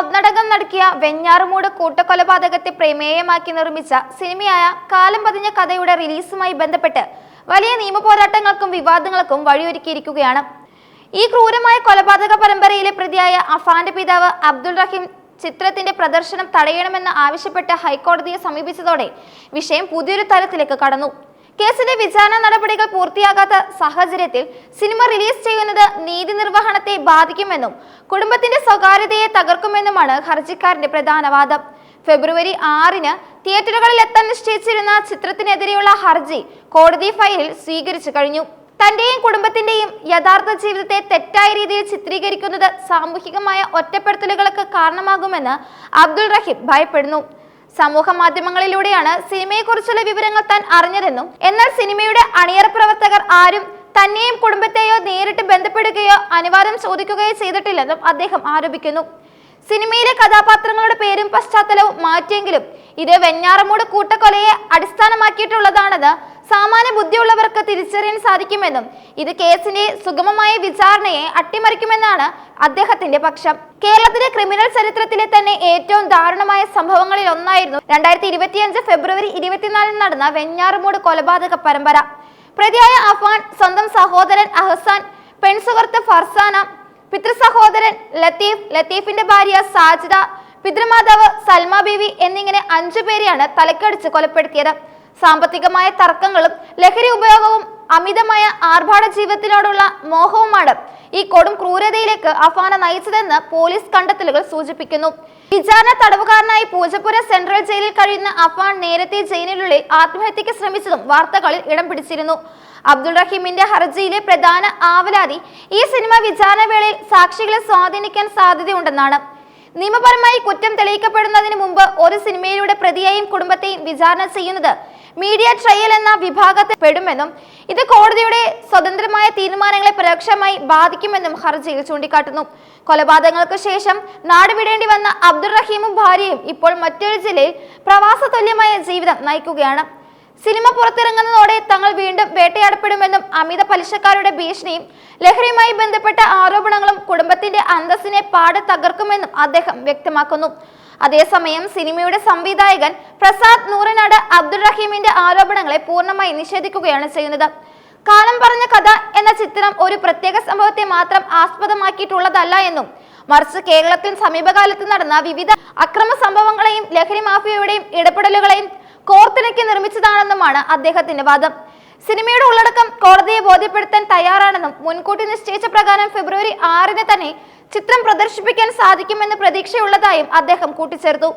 ഒന്നടങ്കം നടക്കിയ വെഞ്ഞാറുമൂട് കൂട്ടക്കൊലപാതകത്തെ പ്രമേയമാക്കി നിർമ്മിച്ച സിനിമയായ കാലം പതിഞ്ഞ കഥയുടെ റിലീസുമായി ബന്ധപ്പെട്ട് വലിയ നിയമപോരാട്ടങ്ങൾക്കും വിവാദങ്ങൾക്കും വഴിയൊരുക്കിയിരിക്കുകയാണ്. ഈ ക്രൂരമായ കൊലപാതക പരമ്പരയിലെ പ്രതിയായ അഫാന്റെ പിതാവ് അബ്ദുൾ റഹീം ചിത്രത്തിന്റെ പ്രദർശനം തടയണമെന്ന് ആവശ്യപ്പെട്ട് ഹൈക്കോടതിയെ സമീപിച്ചതോടെ വിഷയം പുതിയൊരു തലത്തിലേക്ക് കടന്നു. കേസിന്റെ വിചാരണ നടപടികൾ പൂർത്തിയാകാത്ത സാഹചര്യത്തിൽ സിനിമ റിലീസ് ചെയ്യുന്നത് നീതി നിർവഹണത്തെ ബാധിക്കുമെന്നും കുടുംബത്തിന്റെ സ്വകാര്യതയെ തകർക്കുമെന്നുമാണ് ഹർജിക്കാരന്റെ പ്രധാന വാദം. ഫെബ്രുവരി ആറിന് തിയേറ്ററുകളിൽ എത്താൻ നിശ്ചയിച്ചിരുന്ന ചിത്രത്തിനെതിരെയുള്ള ഹർജി കോടതി ഫയലിൽ സ്വീകരിച്ചു കഴിഞ്ഞു. തന്റെയും കുടുംബത്തിന്റെയും യഥാർത്ഥ ജീവിതത്തെ തെറ്റായ രീതിയിൽ ചിത്രീകരിക്കുന്നത് സാമൂഹികമായ ഒറ്റപ്പെടുത്തലുകൾക്ക് കാരണമാകുമെന്ന് അബ്ദുൾ റഹീം ഭയപ്പെടുന്നു. സമൂഹ മാധ്യമങ്ങളിലൂടെയാണ് സിനിമയെക്കുറിച്ചുള്ള വിവരങ്ങൾ താൻ അറിഞ്ഞതെന്നും എന്നാൽ സിനിമയുടെ അണിയറ പ്രവർത്തകർ ആരും തന്നെയും കുടുംബത്തെയോ നേരിട്ട് ബന്ധപ്പെടുകയോ അനുവാദം ചോദിക്കുകയോ ചെയ്തിട്ടില്ലെന്നും അദ്ദേഹം ആരോപിക്കുന്നു. സിനിമയിലെ കഥാപാത്രങ്ങളുടെ പേരും പശ്ചാത്തലവും മാറ്റിയെങ്കിലും ഇത് വെഞ്ഞാറമൂട് കൂട്ടക്കൊലയെ അടിസ്ഥാനമാക്കിയിട്ടുള്ളതാണെന്ന് സാമാന്യ ബുദ്ധിയുള്ളവർക്ക് തിരിച്ചറിയാൻ സാധിക്കുമെന്നും ഇത് കേസിന്റെ സുഗമമായ വിചാരണയെ അട്ടിമറിക്കുമെന്നാണ് അദ്ദേഹത്തിന്റെ പക്ഷം. കേരളത്തിലെ ക്രിമിനൽ ചരിത്രത്തിലെ തന്നെ ഏറ്റവും ദാരുണമായ സംഭവങ്ങളിൽ ഒന്നായിരുന്നു രണ്ടായിരത്തി ഇരുപത്തിയഞ്ച് ഫെബ്രുവരി ഇരുപത്തിനാലിന് നടന്ന വെഞ്ഞാറുമൂട് കൊലപാതക പരമ്പര. പ്രതിയായ അഫാൻ സ്വന്തം സഹോദരൻ അഹസാൻ പെൺസുഹൃത്ത് ഫർസാന പിതൃസഹോദരൻ ലത്തീഫ് ലത്തീഫിന്റെ ഭാര്യ സാജിദ പിതൃമാതാവ് സൽമ ബീവി എന്നിങ്ങനെ അഞ്ചു പേരെയാണ് തലക്കടിച്ച് കൊലപ്പെടുത്തിയത്. സാമ്പത്തികമായ തർക്കങ്ങളും ലഹരി ഉപയോഗവും അമിതമായ ആർഭാട ജീവിതത്തിനോടുള്ള മോഹവുമാണ് ഈ കൊടും ക്രൂരതയിലേക്ക് അഫാന നയിച്ചതെന്ന് പോലീസ് കണ്ടെത്തലുകൾ സൂചിപ്പിക്കുന്നു. വിചാരണ തടവുകാരനായി പൂജപ്പുര സെൻട്രൽ ജയിലിൽ കഴിയുന്ന അഫാൻ നേരത്തെ ജയിലിനുള്ളിൽ ആത്മഹത്യക്ക് ശ്രമിച്ചതും വാർത്തകളിൽ ഇടം പിടിച്ചിരുന്നു. അബ്ദുൾ റഹീമിന്റെ ഹർജിയിലെ പ്രധാന ആവലാതി ഈ സിനിമ വിചാരണ വേളയിൽ സാക്ഷികളെ സ്വാധീനിക്കാൻ സാധ്യതയുണ്ടെന്നാണ്. നിയമപരമായി കുറ്റം തെളിയിക്കപ്പെടുന്നതിന് മുമ്പ് ഒരു സിനിമയിലൂടെ പ്രതിയെയും കുടുംബത്തെയും വിചാരണ ചെയ്യുന്നത് മീഡിയ ട്രയൽ എന്ന വിഭാഗത്തിൽ പെടുമെന്നും ഇത് കോടതിയുടെ സ്വതന്ത്രമായ തീരുമാനങ്ങളെ പരോക്ഷമായി ബാധിക്കുമെന്നും ഹർജിയിൽ ചൂണ്ടിക്കാട്ടുന്നു. കൊലപാതകങ്ങൾക്ക് ശേഷം നാടുവിടേണ്ടി വന്ന അബ്ദുൾ റഹീമും ഭാര്യയും ഇപ്പോൾ മറ്റൊരു ജില്ലയിൽ പ്രവാസ തുല്യമായ ജീവിതം നയിക്കുകയാണ്. സിനിമ പുറത്തിറങ്ങുന്നതോടെ തങ്ങൾ വീണ്ടും വേട്ടയാടപ്പെടുമെന്നും അമിത പലിശക്കാരുടെ ഭീഷണിയും ലഹരിയുമായി ബന്ധപ്പെട്ട ആരോപണങ്ങളും കുടുംബത്തിന്റെ അന്തസ്സിനെ പാടെ തകർക്കുമെന്നും അദ്ദേഹം വ്യക്തമാക്കുന്നു. അതേസമയം സിനിമയുടെ സംവിധായകൻ പ്രസാദ് നൂറനാട് അബ്ദുൾ റഹീമിന്റെ ആരോപണങ്ങളെ പൂർണമായി നിഷേധിക്കുകയാണ് ചെയ്യുന്നത്. കാലം പറഞ്ഞ കഥ എന്ന ചിത്രം ഒരു പ്രത്യേക സംഭവത്തെ മാത്രം ആസ്പദമാക്കിയിട്ടുള്ളതല്ല എന്നും മറിച്ച് കേരളത്തിൽ സമീപകാലത്ത് നടന്ന വിവിധ അക്രമ സംഭവങ്ങളെയും ലഹരി മാഫിയയുടെയും ഇടപെടലുകളെയും കോർത്തിണക്കി നിർമ്മിച്ചതാണെന്നുമാണ് അദ്ദേഹത്തിന്റെ വാദം. സിനിമയുടെ ഉള്ളടക്കം കോടതിയെ ബോധ്യപ്പെടുത്താൻ തയ്യാറാണെന്നും മുൻകൂട്ടി നിശ്ചയിച്ച പ്രകാരം ഫെബ്രുവരി ആറിന് തന്നെ ചിത്രം പ്രദർശിപ്പിക്കാൻ സാധിക്കുമെന്ന് പ്രതീക്ഷയുള്ളതായും അദ്ദേഹം കൂട്ടിച്ചേർത്തു.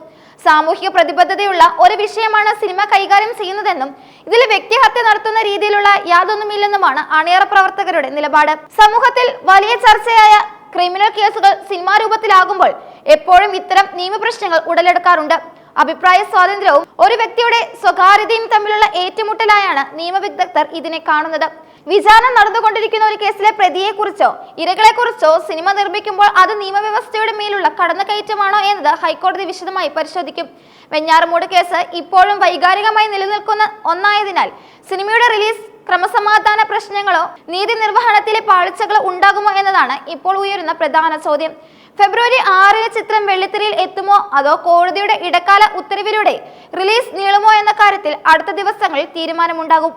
സാമൂഹിക പ്രതിബദ്ധതയുള്ള ഒരു വിഷയമാണ് സിനിമ കൈകാര്യം ചെയ്യുന്നതെന്നും ഇതിൽ വ്യക്തിഹത്യ നടത്തുന്ന രീതിയിലുള്ള യാതൊന്നുമില്ലെന്നുമാണ് അണിയറ പ്രവർത്തകരുടെ നിലപാട്. സമൂഹത്തിൽ വലിയ ചർച്ചയായ ക്രിമിനൽ കേസുകൾ സിനിമാ രൂപത്തിലാകുമ്പോൾ എപ്പോഴും ഇത്തരം നിയമപ്രശ്നങ്ങൾ ഉടലെടുക്കാറുണ്ട്. അഭിപ്രായ സ്വാതന്ത്ര്യവും ഒരു വ്യക്തിയുടെ സ്വകാര്യതയും തമ്മിലുള്ള ഏറ്റുമുട്ടലായാണ് നിയമവിദഗ്ധർ ഇതിനെ കാണുന്നത്. വിചാരണ നടന്നുകൊണ്ടിരിക്കുന്ന ഒരു കേസിലെ പ്രതിയെക്കുറിച്ചോ ഇരകളെക്കുറിച്ചോ സിനിമ നിർമ്മിക്കുമ്പോൾ അത് നിയമവ്യവസ്ഥയുടെ മേലുള്ള കടന്നുകയറ്റമാണോ എന്നത് ഹൈക്കോടതി വിശദമായി പരിശോധിക്കും. വെഞ്ഞാറമൂട് കേസ് ഇപ്പോഴും വൈകാരികമായി നിലനിൽക്കുന്ന ഒന്നായതിനാൽ സിനിമയുടെ റിലീസ് ക്രമസമാധാന പ്രശ്നങ്ങളോ നീതി നിർവഹണത്തിലെ പാളിച്ചകളോ ഉണ്ടാകുമോ എന്നതാണ് ഇപ്പോൾ ഉയരുന്ന പ്രധാന ചോദ്യം. ഫെബ്രുവരി ആറിന് ചിത്രം വെള്ളിത്തിരയിൽ എത്തുമോ അതോ കോടതിയുടെ ഇടക്കാല ഉത്തരവിലൂടെ റിലീസ് നീളുമോ എന്ന കാര്യത്തിൽ അടുത്ത ദിവസങ്ങളിൽ തീരുമാനമുണ്ടാകും.